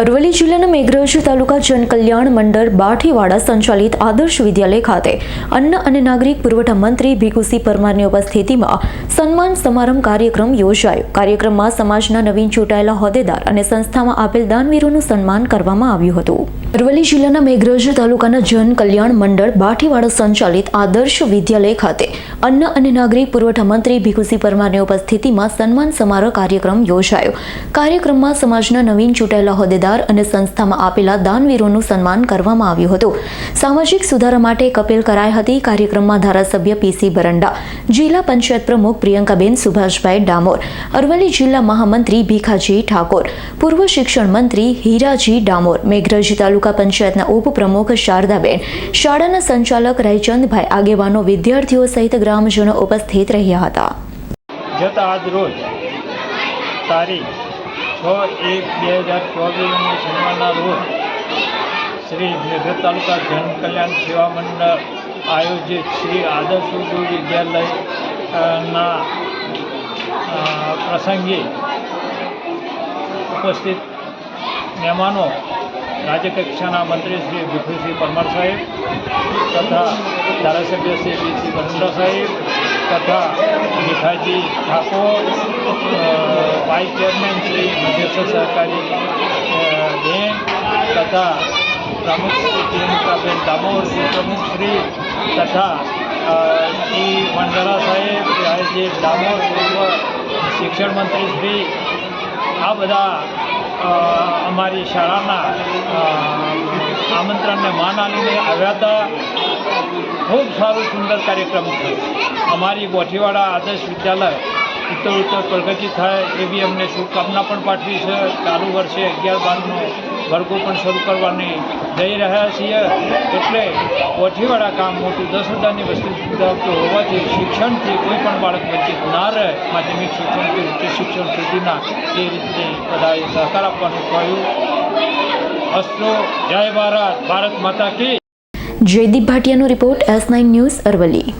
અરવલ્લી જિલ્લાના મેઘરજ તાલુકા જનકલ્યાણ મંડળ બાઠીવાડા સંચાલિત આદર્શ વિદ્યાલય ખાતે અન્ન અને નાગરિક પુરવઠા મંત્રી ભીખુસિંહ પરમારની ઉપસ્થિતિમાં સન્માન સમારંભ કાર્યક્રમ યોજાયો. કાર્યક્રમમાં સમાજના નવીન ચૂંટાયેલા હોદ્દેદાર અને સંસ્થામાં આપેલ દાનવીરોનું સન્માન કરવામાં આવ્યું હતું. અરવલ્લી જિલ્લાના મેઘરજ તાલુકાના જન કલ્યાણ મંડળ બાઠીવાડા સંચાલિત આદર્શ વિદ્યાલય ખાતે અન્ન અને નાગરિક પુરવઠા મંત્રી ભીખુસિંહ પરમારની ઉપસ્થિતિમાં સન્માન સમારોહ કાર્યક્રમ યોજાયો. કાર્યક્રમમાં સમાજના નવીન ચૂંટાયેલા હોદ્દેદાર અને સંસ્થામાં આપેલા દાનવીરોનું સન્માન કરવામાં આવ્યું હતું. સામાજિક સુધારા માટે કપેલ કરાઈ હતી કાર્યક્રમમાં ધારાસભ્ય પીસી બરંડા, જિલ્લા પંચાયત પ્રમુખ પ્રિયંકાબેન સુભાષભાઈ ડામોર, અરવલ્લી જિલ્લા મહામંત્રી ભીખાજી ઠાકોર, પૂર્વ શિક્ષણ મંત્રી હીરાજી ડામોર, મેઘરજ તાલુકા પંચાયતના ઉપપ્રમુખ શારદાબેન. શાળાના સંચાલક રાયચંદભાઈ આગેવાનો વિદ્યાર્થીઓ સહિત ગ્રામજનો ઉપસ્થિત રહ્યા હતા. જતા છ એક બે હજાર ચોવીસની શનિવારના રોજ શ્રી મેઘર તાલુકા જન કલ્યાણ સેવા મંડળ આયોજિત શ્રી આદર્શ ઉર્દુ વિદ્યાલય ના પ્રસંગે ઉપસ્થિત મહેમાનો રાજ્યકક્ષાના મંત્રી શ્રી ભીખુસિંહ પરમાર સાહેબ તથા ધારાસભ્ય શ્રી બીસી સી સાહેબ તથા ભીખાજી ઠાકોર વાઇસ ચેરમેન શ્રી મધ્યસ્થ સહકારી બેન તથા પ્રમુખ શ્રી પ્રિયંકાબેન ડામોર પ્રમુખ શ્રી તથા શ્રી મંડળા સાહેબ રાયજી ડામોર, પૂર્વ શિક્ષણ મંત્રી શ્રી, આ બધા અમારી શાળાના આમંત્રણને માન આલીને આવ્યા હતા. ખૂબ સારું, સુંદર કાર્યક્રમ થયો અમારી બોઠીવાડા આદર્શ વિદ્યાલય ઉત્તર ઉત્તર પ્રગતિ થાય એવી અમને શુભકામના પણ પાઠવી છે. ચાલુ વર્ષે અગિયાર બારનો વર્ગો પણ શરૂ કરવાની જઈ રહ્યા છીએ. એટલે કોઠીવાળા કામ મોટું દસ હજારની વસ્તુ ધરાવતું હોવાથી શિક્ષણથી કોઈ પણ બાળક વંચિત ના રહે. માધ્યમિક શિક્ષણથી ઉચ્ચ શિક્ષણ સુધીના એ રીતે બધાએ સહકાર આપવાનું કહ્યું. અસ્તો જય ભારત ભારત માતા કી. Jaydeep ભાટિયાનો report S nine news Aravalli.